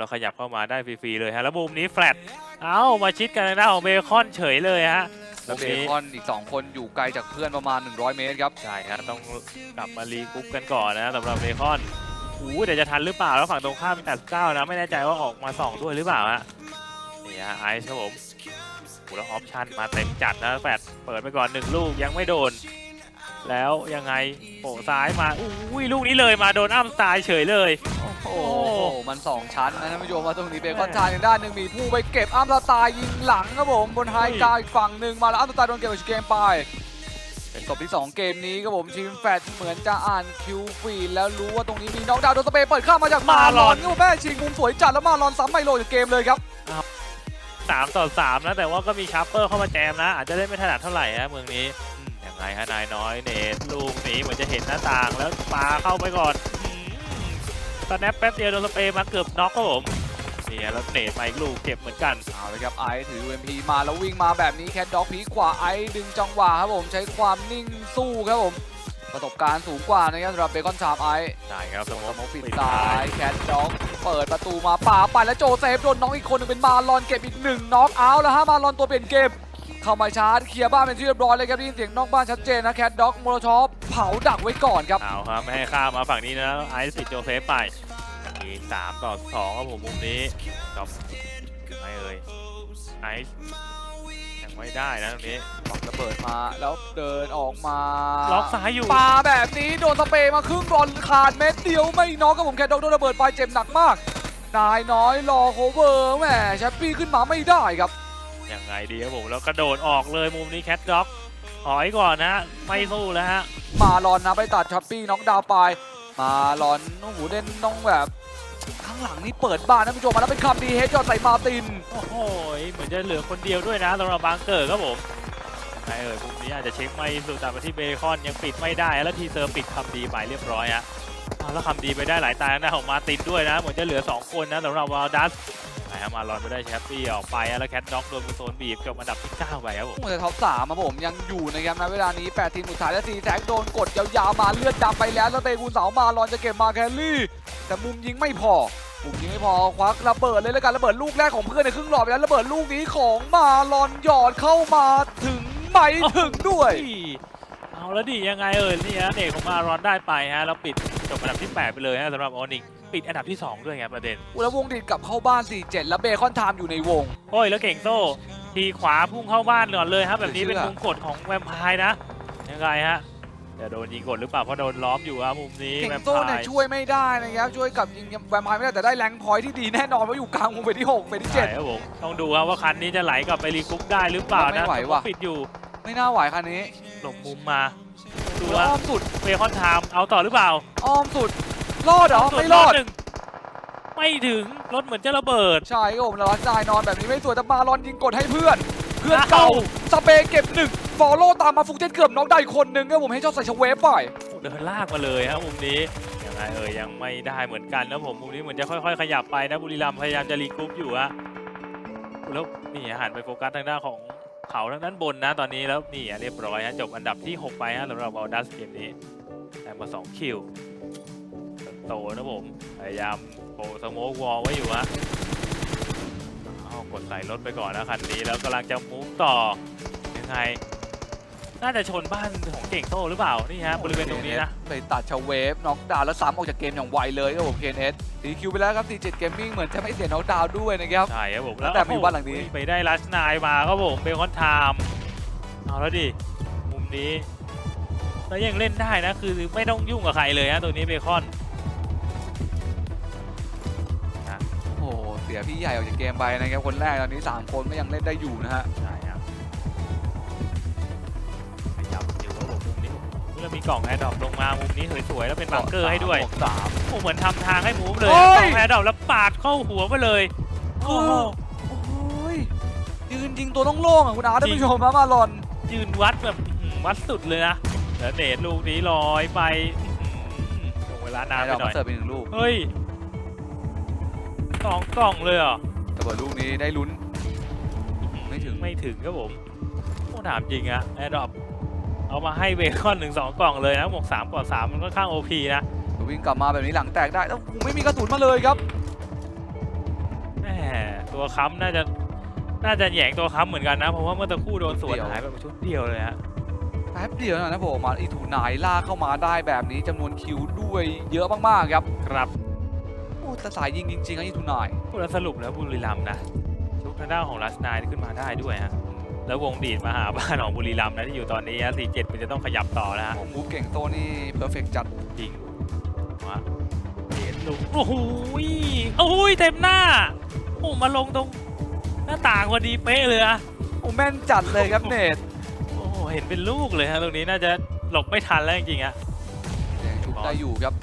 เราขยับเข้ามาได้ฟรีๆเลยฮะแล้วมุมนี้แฟลตเอ้ามาชิดกันทางด้านของเบคอนเฉยเลยฮะแล้วเบมุมนี้คอนอีก 2 คนอยู่ไกลจากเพื่อนประมาณ 100 เมตรครับใช่ครับต้องกลับมารีกรุ๊ปกันก่อนนะสำหรับเบคอนโอ้โหเดี๋ยวจะทันหรือเปล่าแล้วฝั่งตรงข้ามมี89นะไม่แน่ใจว่าออกมาสองด้วยหรือเปล่าฮะนี่ฮะไอซ์ครับผมโอ้โหแล้วออปชั่นมาเต็มจัดนะแฟดเปิดไปก่อนหนึ่งลูกยังไม่โดน แล้วยังไงโผล่ซ้ายมาอุ้ยลูกนี้เลยมาโดนอ้ำตายเฉยเลย โอ้โหโอ้โห มัน 2 ชั้นนะท่านผู้ชมมาตรงนี้เบคอนชายอีกด้านหนึ่งมีผู้ไปเก็บอ้ามสไตล์ยิงหลังครับผมบนไฮกราวด์อีกฝั่งหนึ่งมาแล้วอ้ามสไตล์โดนเก็บไปเกมไปเป็นศพที่ 2 เกมนี้ครับผมทีมแฟดเหมือนจะอ่านคิวฟีดแล้วรู้ว่าตรงนี้มีน็อกดาวน์โดนสเปรย์เปิดเข้ามาจากมาลอนครับผมแม่ชิงมุมสวยจัดแล้วมาลอนซ้ำไมโลจากเกมเลยครับสามต่อสามนะแต่ว่าก็มีชาร์เปอร์เข้ามาแจมนะ อาจจะเล่นไม่ถนัดเท่าไหร่ฮะเมืองนี้อืมยังไงฮะนายน้อยเนทลูกนี้เหมือนจะเห็นหน้าต่างแล้วปาเข้าไปก่อน สแนปแป๊บเดียวโดนสเปรย์มาเกือบน็อกครับผมเนี่ยแล้วเนทมาอีกลูกเก็บเหมือนกันเอาเลยครับไอซ์ถือ UMP มาแล้ววิ่งมาแบบนี้แคทด็อกพีคขวาไอซ์ดึงจังหวะครับผมใช้ความนิ่งสู้ครับผมประสบการณ์สูงกว่านะครับสำหรับเบคอนชามไอซ์ใช่ครับสสมมมอติงปิดซ้ายแคทด็อกเปิดประตูมาป่าไปแล้วโจเซฟโดนน้องอีกคนหนึงเป็นมาลอนเก็บอีกหนึ่งน็อกเอาท์แล้วฮะมาลอนตัวเปลี่ยนเกม เข้ามาชาร์จเคลียร์บ้านเป็นที่เรียบร้อยเลยครับได้ยินเสียงนอกบ้านชัดเจนนะแคทด็อกโมโลชอปเผาดักไว้ก่อนครับเอาครับไม่ให้ข้ามมาฝั่งนี้นะไอซ์ปิดโจเซฟไปอีกสามต่อสองครับผมมุมนี้จบไม่เอ่ยไอซ์ยังไม่ได้นะตรงนี้บอลระเบิดมาแล้วเดินออกมาล็อกซ้ายอยู่ปาแบบนี้โดนสเปรย์มาครึ่งบอลขาดเม็ดเดียวไม่น็อกครับผมแคทด็อกโดนระเบิดไปเจ็บหนักมากนายน้อยรอโคเวอร์แหมแชปปี้ขึ้นมาไม่ได้ครับ ยังไงดีครับผม แล้วกระโดดออกเลยมุมนี้แคทด็อกถอยก่อนนะฮะไม่สู้แล้วฮะ มาลอนนะไปตัดชัปปี้น็อกดาวน์ไป มาลอนโอ้โหเล่นต้องแบบ ข้างหลังนี่เปิดบ้านนะผู้ชมมาแล้วเป็นคำดีเฮดจอดใส่มาร์ติน โอ้โหเหมือนจะเหลือคนเดียวด้วยนะสำหรับบางเกิดครับผมไงเอ่ยมุมนี้อาจจะเช็คไม่สุดแต่มาที่เบคอนยังปิดไม่ได้ แล้วทีเซอร์ปิดคำดีไปเรียบร้อยฮะเอาแล้วคำดีไปได้หลายตาหน้าของมาร์ตินด้วยนะเหมือนจะเหลือ 2 คนนะสำหรับวาลดัส ไปฮะมาลอนไปได้แชปปี้ออกไปฮะแล้วแคทด็อกโดนมูโซนบีบจบอันดับที่9ไปครับผมโอ้แต่ท็อปสามมาผมยังอยู่นะครับในเวลานี้8ทีมสุดท้ายและ4แท็กโดนกดยาวๆมาเลือดดำไปแล้วแล้วเตะคูณเสามาลอนจะเก็บมาแคลรี่ แต่มุมยิงไม่พอมุมยิงไม่พอควักระเบิดเลยแล้วกันระเบิดลูกแรกของเพื่อนในครึ่งหลอดไปแล้วระเบิดลูกนี้ของมาลอนหยอดเข้ามาถึงไม่ถึงด้วย เอาแล้วดิยังไงเอ่ยนี่ฮะเด็กของมารอนได้ไปฮะแล้วปิด จบอันดับที่ 8 ไปเลยฮะสำหรับออนิกปิดอันดับที่ 2 ด้วยไงประเด็นแล้ววงดีดกลับเข้าบ้าน 4-7 แล้วเบคอนไทม์อยู่ในวง โอ้ย แล้วเก่งโซ่ ทีขวาพุ่งเข้าบ้านก่อนเลยครับ แบบนี้เชื่เป็นอมุมกดของแวมไพร์นะ ยังไงฮะจะโดนยิงกดหรือเปล่าเพราะโดนล้อมอยู่ครับมุมนี้เก่งแวมโซ่ไพเนี่ยร์ช่วยไม่ได้นะครับ ช่วยกับยิงแวมไพร์ไม่ได้แต่ได้แรงค์พอยต์ที่ดีแน่นอนเพราะอยู่กลางวงเฟสที่ 6เฟสที่ ใช่ครับผมต้องดูครับว่าคันนี้จะไหลกลับไปรีกรุ๊ปได้หรือเปล่าไม่นะไหวว่ะ ปิดอยู่ 7 ไม่น่าไหวคันนี้ หลบมุมมา ดูแล้วว่าอ้อมสุดเบคอนไทม์เอาต่อหรือเปล่าอ้อมสุดรอดเหรอไม่รอดหนึ่งไม่ถึงรถเหมือนจะระเบิด ใช่ครับผมแล้วจ่ายนอนแบบนี้ไม่สวยแต่มาลอนยิงกดให้เพื่อน เพื่อนอ้าวเก่าสเปย์เก็บหนึ่งฟอลโล่ตามมาฟุกเทนเกือบน็อกได้อีกคนนึงครับผมให้เจ้าใส่ชเวฟไปเดินลากมาเลยครับมุมนี้ยังไงเอ่ยยังไม่ได้เหมือนกันนะผมมุมนี้เหมือนจะค่อยๆ ขยับไปนะบุรีรัมย์พยายามจะรีกรุ๊ปอยู่ฮะแล้วนี่หันไปโฟกัสทางด้านของ เขาทางด้านบนนะตอนนี้แล้วนี่เรียบร้อยฮะจบอันดับที่ 6 ไปฮะสำหรับบอลดัสเกมนี้ได้มา 2 คิวโตนะผม พยายามโปสโมกวอลไว้อยู่ฮะกดใส่รถไปก่อนนะคันนี้แล้วกำลังจะมูฟต่อยังไงน่าจะชนบ้านของเก่งโต้หรือเปล่า นี่ฮะ บริเวณตรงนี้นะไปตัดชเวฟน็อกดาวแล้วซ้ำออกจากเกมอย่างไวเลยครับผมเคนเอส ตีคิวไปแล้วครับตีเจ็ดเกมมิ่งเหมือนจะไม่เสียน็อกดาวน์ด้วยนะครับ ใช่ครับผมแต่มาอยู่บ้านหลังนี้โอ้โไปได้ลัชนายมาครับผมเบคอนไทม์เอาแล้วดิ มุมนี้ แล้วยังเล่นได้นะ คือไม่ต้องยุ่งกับใครเลยฮะตัวนี้เบคอนโอ้โหเสียพี่ใหญ่ออกจากเกมไปนะครับ คนแรกตอนนี้ 3 คนก็ยังเล่นได้อยู่นะฮะ ใช่ เมื่อมีกล่องแอร์ดรอปลงมามุมนี้สวยๆแล้วเป็นบังเกอร์ให้ด้วยบกสาม โอ้เหมือนทำทางให้มูฟเลยเฮ้กยล่องแอร์ดรอปแล้วปาดเข้าหัวไปเลย โอ้โห โอ้ยยืนยิงตัวต้องโล่งอะคุณอาร์ตท่านผู้ชมครับมาลอน ยืนวัดแบบอื้อหือวัดสุดเลยนะแล้วเนตลูกนี้ลอยไปอื้อหือลงเวลานานไปเราหน่มาอย เสิร์ฟไปหนึ่งลูกเฮ้ยสองกล่องเลยเหรอแต่ว่าลูกนี้ได้ลุ้น ไม่ถึง ไม่ถึงครับผมโอ้ถามจริงอะแอร์ดรอป เอามาให้เบคอนหนึ่งสองกล่องเลยนะหมวกสามกว่าสามมันค่อนข้างโอพีนะวิ่งกลับมาแบบนี้หลังแตกได้แล้วโอ้โหไม่มีกระสุนมาเลยครับตัวค้ำน่าจะน่าจะแหยงตัวค้ำเหมือนกันนะเพราะว่าเมื่อตะครู่โดนสวนเดี่ยวหายไปชุดเดียวเลยฮะแป๊บเดียวนะผมมาอีทูนายลากเข้ามาได้แบบนี้จำนวนคิวด้วยเยอะมากๆครับครับโอ้แต่สายยิงจริงๆนะอีทูนายพูดแล้วสรุปแล้วบุรีรัมย์นะชุกทางด้านของลัสนายขึ้นมาได้ด้วยฮะ แล้ววงดีดมาหาบ้านของบุรีรัมย์นะที่อยู่ตอนนี้ฮะ47มันจะต้องขยับต่อแล้วฮะผมมูฟเก่งโตนี่เพอร์เฟกจัดจริงวะเดนลุกโอ้โหยโอ้โหยเต็มหน้าโอ้มาลงตรงหน้าต่างพอดีเป๊ะเลยอะโอ้แม่นจัดเลยครับเนทโอ้โหเห็นเป็นลูกเลยฮะตรงนี้น่าจะหลบไม่ทันแล้วจริงๆอะยังชุบได้อยู่ครับ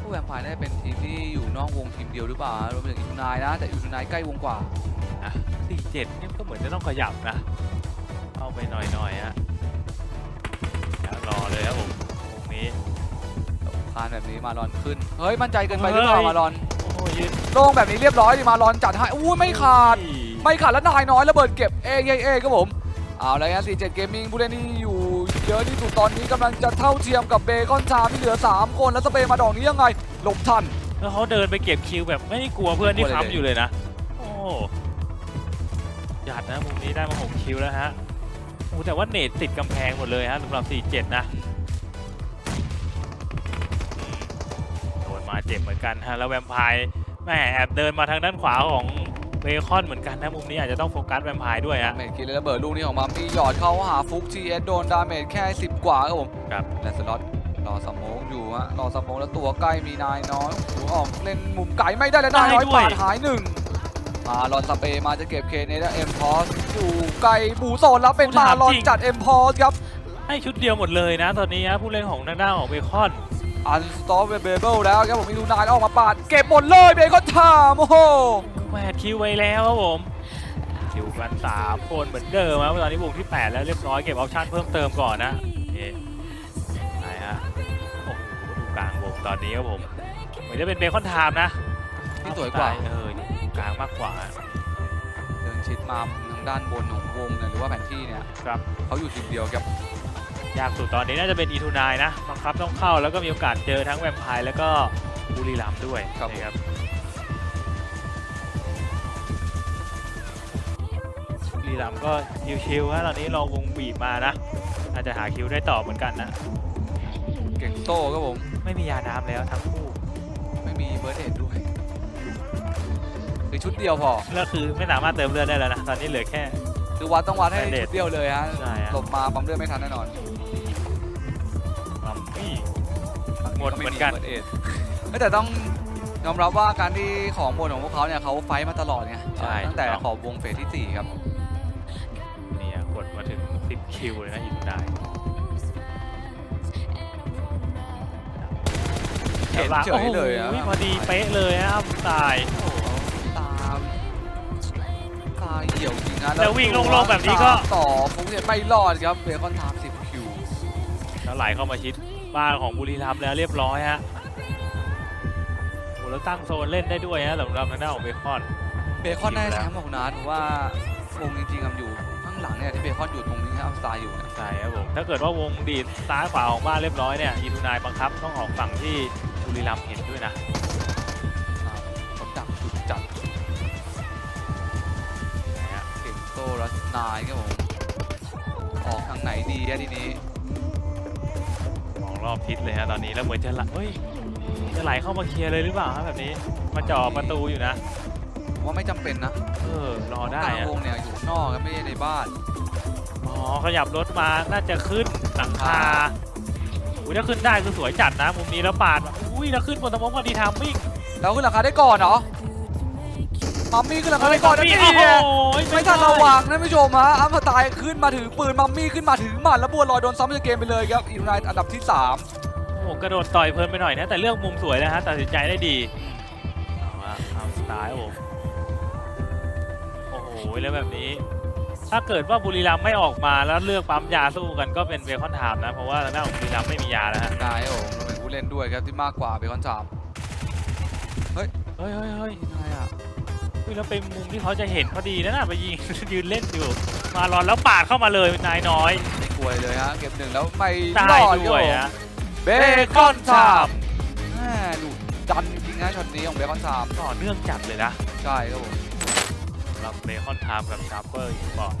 ผู้แวมไพร์น่าจะเป็นทีมที่อยู่นอกวงทีมเดียวหรือเปล่ารวมไปถึงอีทูนายนะแต่อีทูนายใกล้วงกว่านะสี่ เจ็ดนี่ก็เหมือนจะต้องขยับนะ เข้าไปหน่อยๆฮะอย่ารอเลยครับผมตรงนี้คานแบบนี้มารอนขึ้น เฮ้ยมั่นใจเกินไปหรือเปล่ามารอนโอ้โหยืนโล่งแบบนี้เรียบร้อยดิมารอนจัดให้อู้ไม่ขาด ไม่ขาดแล้วนายน้อยระเบิดเก็บเองเองเองครับผมเอาละครับ47 Gaming ผู้เล่นที่อยู่เยอะที่สุดตอนนี้กำลังจะเท่าเทียมกับเบคอนชามที่เหลือ 3 คนแล้วสเปย์มาดอกนี้ยังไงหลบทันแล้วเขาเดินไปเก็บคิวแบบไม่ได้กลัวเพื่อนที่กลัวเลยค้ำอยู่เลยนะ โอ้ หยัดนะมุมนี้ได้มาหกคิวแล้วฮะโอ้แต่ว่าเนตติดกำแพงหมดเลยฮะสำหรับ 47 นะอืมโดนมาเจ็บเหมือนกันฮะ แล้วแวมไพร์แม่แอบเดินมาทางด้านขวาของเบคอนเหมือนกันนะมุมนี้อาจจะต้องโฟกัสแวมไพร์ด้วยฮะ เมดกินเลยระเบิดลูกนี้ของมัมมี่หยอดเข้าหาฟุกทีเอสโดนดาเมจแค่ 10 กว่าครับผมครับ และสล็อตรอสโมองอยู่ฮะรอสโมองแล้วตัวใกล้มีนายน้อยโอ้โหออกเล่นมุมไกลไม่ได้แล้วนายน้อยได้ด้วย ปาดหายหนึ่ง มารอนสเปย์มาจะเก็บเคเนและเอ็มพอสอยู่ไกลบูโซนแล้วเป็นมารอนจัดเอ็มพอสครับให้ชุดเดียวหมดเลยนะ ตอนนี้ฮะผู้เล่นของทางด้านของเบคอนอันสต็อปเบเบิลแล้วครับผมมีดูนายออกมาปาดเก็บหมดเลยเบคอนทามโอ้โหแปดคิวไว้แล้วครับผมคิวกันสามคนเหมือนเดิมครับตอนนี้วงที่ 8 แล้วเรียบร้อยเก็บออปชั่นเพิ่มเติมก่อนนะโอเคไหนฮะโอ้โหดูกลางวงตอนนี้ครับผมเหมือนจะเป็นเบคอนไทม์นะที่สวยกว่าเออนี่ กลางมากกว่าเดินชิดมาทางด้านบนของวงเนี่ยหรือว่าแผนที่เนี่ยครับ เขาอยู่ทีมเดียวครับยากสุดตอนนี้น่าจะเป็นอีทูนายนะบังคับต้องเข้าแล้วก็มีโอกาสเจอทั้งแวมไพร์แล้วก็บุรีรัมย์ด้วยนะครับบุรีรัมย์ก็ชิวๆฮะตอนนี้รอวงบีบมานะอาจจะหาคิวได้ต่อเหมือนกันนะ เก่งโต้ครับผม ไม่มียาน้ำแล้วทั้งคู่ ไม่มีเบิร์ดเอ็ดด้วยคือ ชุดเดียวพอ แล้วคือไม่สามารถเติมเลือดได้แล้วนะ ตอนนี้เหลือแค่ คือวัดต้องวัดให้ Bandit ชุดเดียวเลยฮะใช่ฮะ หลบมาปั๊มเลือดไม่ทันแน่นอนมัมมี่หมดเหมือนกันบิร์ดเอ็ดแต่ต้องยอมรับว่าการที่ของบนของพวกเขาเนี่ยเขาไฟท์มาตลอดไงใช่ ตั้งแต่ถูกต้องขอบวงเฟสที่สี่ครับ เนี่ยกดมาถึง 10 คิวเลยนะอินได้เห็นเฉยเลยอะ โอ้โหพอดีเป๊ะเลยนะครับตาย เหี่ยวจริงนะแล้ววิ่งโล่งๆแบบนี้ก็ตามต่อฟุกเนี่ยไม่รอดครับเบคอนไทม์10คิวแล้วไหลเข้ามาชิดบ้านของบุรีรัมย์แล้วเรียบร้อยฮะโอ้แล้วตั้งโซนเล่นได้ด้วยฮะสำหรับทางด้านของเบคอน เบคอนได้แชมป์ของนัดว่าวงจริงๆอะอยู่ข้างหลังเนี่ยที่เบคอนอยู่ตรงนี้ครับอัพสไตล์อยู่เนี่ยใช่ครับผม ถ้าเกิดว่าวงดีดซ้ายขวาของบ้านเรียบร้อยเนี่ยอีทูนายบังคับต้องออกฝั่งที่บุรีรัมย์เห็นด้วยนะ รัสนายครับผม ออกทางไหนดีอะทีนี้ มองรอบทิศเลยฮะตอนนี้แล้วเหมือนจะไหลเฮ้ยจะไหลเข้ามาเคลียร์เลยหรือเปล่าฮะแบบนี้ มาจ่อประตูอยู่นะ ผมว่าไม่จำเป็นนะเออรอได้กลางอะวงเนี่ยอยู่นอกครับไม่ใช่ในบ้าน อ๋อขยับรถมาน่าจะขึ้นหลังคาอุ้ยถ้าขึ้นได้คือสวยจัดนะมุมนี้แล้วปาดมาอุ้ยแล้วขึ้นบนสมองพอดีทามมิ่งแล้วขึ้นราคาได้ก่อนเหรอ มัมมี่ขึ้นราคาได้ก่อนนะมี่นี่โอ้โหไม่ทันระวังนะผู้ชมฮะอัมพตายขึ้นมาถือปืนมัมมี่ขึ้นมาถือหมัดแล้วบัวลอยโดนซ้ำจากเกมไปเลยครับอีทูไนอันดับที่ 3 โอ้โหกระโดดต่อยเพลินไปหน่อยนะแต่เลือกมุมสวยนะฮะตัดสินใจได้ดีเอาละเอาสไตล์ครับผมโอ้โหแล้วแบบนี้ ถ้าเกิดว่าบุรีรัมย์ไม่ออกมาแล้วเลือกปั๊มยาสู้กันก็เป็นเบคอนไทม์นะเพราะว่าทางด้านของบุรีรัมย์ไม่มียาแล้วฮะนายโอ้โหเราเป็นผู้เล่นด้วยครับที่มากกว่าเบคอนสามเฮ้ยเฮ้ยเฮ้ยนายอะเฮ้ ยแล้วเป็นมุมที่เขาจะเห็นพอดีนะน่ะไปยิง ยืนเล่นอยู่ มารอนแล้วปาดเข้ามาเลยนายน้อยไม่กลัวเลยฮะเก็บหนึ่งแล้วไม่ได้รอดครับด้วยผมฮะเบคอนไทม์แม่ดูดันจริงๆนะช็อตนี้ของเบคอนไทม์ต่อเนื่องจัดเลยนะใช่ครับผมสำหรับเบคอนไทม์กับชาร์เปอร์อีกบอก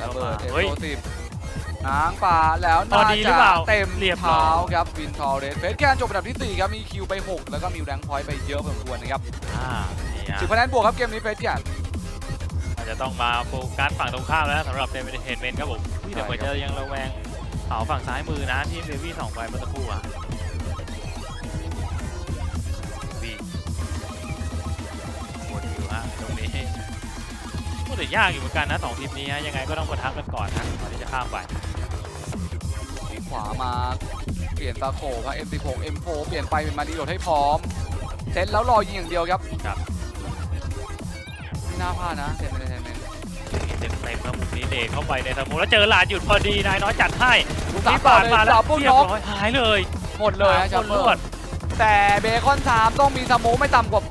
ระเบิดเอเฮ้ยโซสิบ น้างป่าแล้วพอน่าดีหรืจะอเปล่าเต็มเรียบร้อยเท้าครับวินทอร์เรสเฟสแกนจบอันดับที่ 4 ครับมีคิวไป 6 แล้วก็มีแรงพอยต์ไปเยอะพอสมควรนะครับอ่านี่ฮะสิบคะแนนบวกครับเกมนี้เฟสแกนอาจจะต้องมาโฟกัสฝั่งตรงข้ามแล้วสำหรับเดมิเทนเมนครับผมอุ๊ยแต่เหมือนใช่ครับจะยังระแวงเผาฝั่งซ้ายมือนะที่เดวี่สองไปเมื่อสักครู่อะวีโคตรอยู่ฮะตรงนี้ก็ แต่ยากอยู่เหมือนกันนะสองทีมนี้ฮะยังไงก็ต้องประทับกันก่อนนะก่อนที่จะข้ามไปมีขวามาเปลี่ยนตาโขครับ M16 M4 เปลี่ยนไปเป็นมาดีโหลดให้พร้อมเซตแล้วรอยิงอย่างเดียวครับครับไม่น่าพลาดนะเซตเมนเทนเมนเต็มเต็มๆครับมุมนี้เดทเข้าไปในสมองแล้วเจอหลาดหยุดพอดีนายน้อยจัดให้ลูกนี่นี้ปาปาดดมามาแล้แล้ววปุ๊บเรียบน็อกร้อยหายเลย หมดเลยนะคจัมนเปรอวดร์แต่เบคอนไทม์ต้องมีสโมกไม่ต่ำกว่า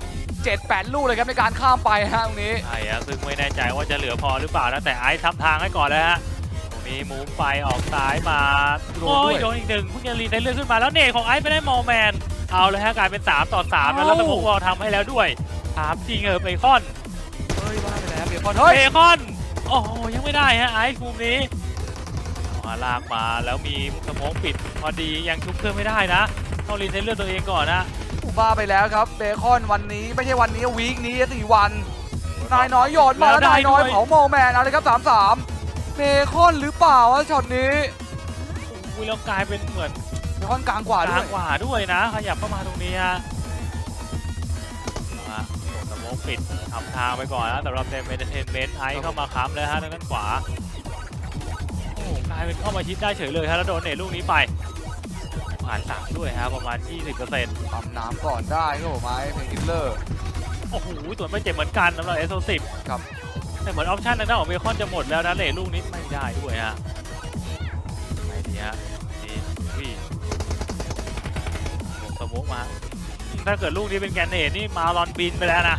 7-8 ลูกเลยครับในการข้ามไปฮะตรงนี้ใช่ฮะซึ่งไม่แน่ใจว่าจะเหลือพอหรือเปล่านะแต่ไอซ์ทำทางให้ก่อนแล้วฮะตรงนี้มูฟไปออกซ้ายมาโดนโอ้ด้วยยโดนอีกหนึ่งพุ่งยาลีได้เลื่อนขึ้นมาแล้วเนทของไอซ์ไปได้มอลแมน เอาเลยฮะกลายเป็น 3 ต่อ 3 แล้วแล้วสเอ้ามองวอลทำให้แล้วด้วยถามจริงเออเบคอนเฮ้ยว่าไปแล้วเบคอนเฮ้ยเบคอนโอ้โหยังไม่ได้ฮะไอซ์มุมนี้เอามาลากมาแล้วมีสมองปิดพอดียังชุบเพื่อนไม่ได้นะต้องรีเซ็ตเลือดตัวเองก่อนนะผม ว่าไปแล้วครับเบคอนวันนี้ไม่ใช่วันนี้วีคนี้สี่วัน นายน้อยโยนมาแล้วแล้วได้นายน้อยด้วยเผาโมแมนเอาเลยครับสามสามเบคอนหรือเปล่าวะช็อตนี้อุ้ยแล้วกลายเป็นเหมือนเบคอนกลางกว่าด้กวลายงกว่าด้วยนะขยับเข้ามาตรงนี้ฮะมาสมองปิดทำทางไปก่อนนะสำหรับเดมเมนเทนเมนต์ไอซ์เข้ามาค้ำเลยฮะทางด้านขวาโอ้โหกลายเป็นเข้ามาชิดได้เฉยเลยฮะแล้วโดนเนตลูกนี้ไป ผ่านสามด้วยฮะประมาณ 20%ปั๊มน้ำก่อนได้ครับผมไอ้เพนกิลเลอร์โอ้โหตัวไม่เจ็บเหมือนกันสำหรับเอสโซสิบครับแต่เหมือนออปชั่นทางด้านของเบคอนจะหมดแล้วนะเลทลูกนี้ไม่ได้ด้วยฮะไม่ดีฮะนี่วิ่งสมมุกมา ถ้าเกิดลูกนี้เป็นแกรนเนตนี่มาลอนบินไปแล้วนะ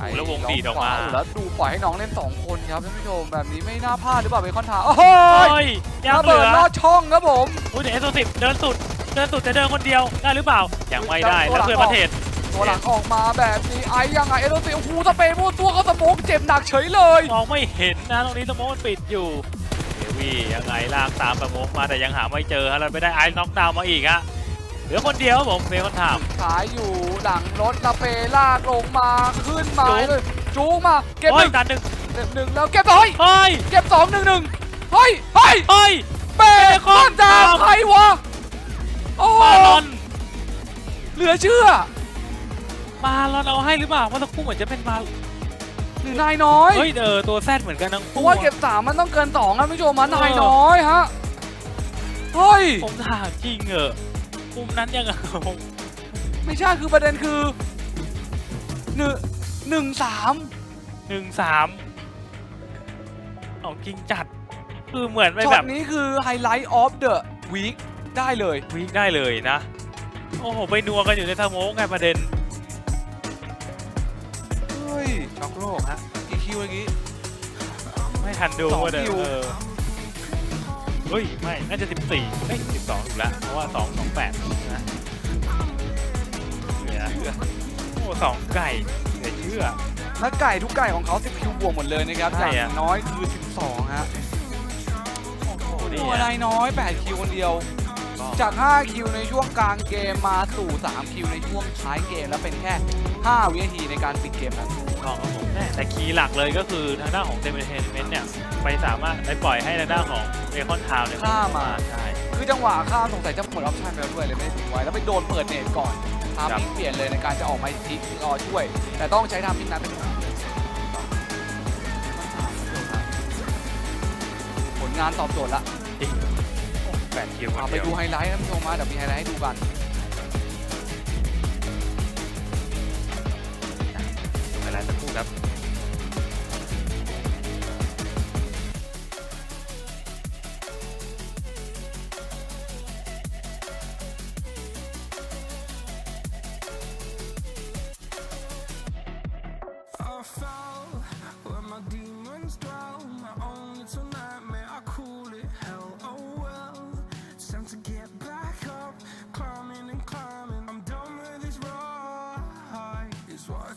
โอ้โหแล้ววงดีดออกมาโโหแล้วดูปล่อยให้น้องเล่นสองคนครับท่านผู้ชมแบบนี้ไม่น่าพลาดหรือเปล่าเบคอนทาโอ้โหเฮ้ยยังระเหลืเบิดอลอดช่องครับผมโอ้ยแต่เอสโซสิบเดินสุด เดินสุดจะเดินคนเดียวได้หรือเปล่า ยังไม่ได้แล้วเพื่อนประเทศ ตัวหลังออกมาแบบนี้ไอ้ยังไงเอโดติโอ้โหสเปรย์มั่วตัวเขาสโมกเจ็บหนักเฉยเลย มองไม่เห็นนะตรงนี้สโมกมันปิดอยู่เดวี่ยังไงลากตามสโมกมาแต่ยังหาไม่เจอฮะเราไม่ได้ไอ้น็อกดาวน์มาอีกฮะ เหลือคนเดียวครับผมเบคอนถาม ขายอยู่หลังรถสเปรย์ลากลงมาขึ้นมาจู๊เลยจูงมาเก็บหโอ้ยนึ่งตันหนึ่งเก็บหนึ่งแล้วเก็บสองเฮ้ยเฮ้ยเก็บสองหนึ่งหนึ่งเฮ้ยเฮ้ยเฮ้ย เบคอนดาวใครวะโอ้โหมาลอน เหลือเชื่อมาลอนเอาให้หรือเปล่าเมื่อสักครู่เหมือนจะเป็นมา หรือนายน้อยเฮ้ยเออตัวแซดเหมือนกันทั้งเพคู่ราะว่าเก็บสามมันต้องเกินสองนะผู้ชมมันนายน้อยฮะเฮ้ย ผมถามจริงเหอะ มุมนั้นยังเอาไม่ใช่คือประเด็นคือหนึ่งหนึ่งสามหนึ่งสามของจริงจัด คือเหมือนไปช็อแบตบนี้คือไฮไลท์ออฟเดอะวีคได้เลย วิ่งได้เลยนะ โอ้โห ไปนัวกันอยู่ในสโมกไงประเด็น เฮ้ย ช็อกโลกฮะกี่คิวเมื่อกี้ ไม่ทันดูสองว่าเดี๋ยวคิวเออ เฮ้ย ไม่ น่าจะ 14เฮ้ย12ถูกแล้วเพราะว่า 2 2 8นะเนี่ยโอ้สองไก่เหลือเชื่อแล้วไก่ทุกไก่ของเขา10คิวบวกหมดเลยนะครับใช่อย่าอะงน้อยคือ 12ฮะโอ้โหนี่ตัวอะไรน้อย 8 คิวคนเดียวจาก 5 คิวในช่วงกลางเกมมาสู่ 3 คิวในช่วงท้ายเกม แล้วเป็นแค่ 5 วินาทีในการปิดเกมนั้น ของครับผมแต่แต่คีย์หลักเลยก็คือทางด้านของเทมเ e นเมนต์เนี่ยไปสามารถไปปล่อยให้ทางด้านของเบคอนทาวเนี่ยข้ามมา ใช่คือจังหวะข้ามสงสัยจะหมดออปชั่นไปแล้วด้วยเลยไม่ได้ทิ้งไว้ แล้วไปโดนเปิดเนตก่อนทามครับมิ่งเปลี่ยนเลยในการจะออกมาทิกรอช่วย แต่ต้องใช้ทามมิ่งนั้นเป็นผลงานตอบโจทย์ละแปดคิวคนเอาไปเดียวดูไฮไลท์นะผู้ชมมาเดี๋ยวมีไฮไลท์ให้ดูกัน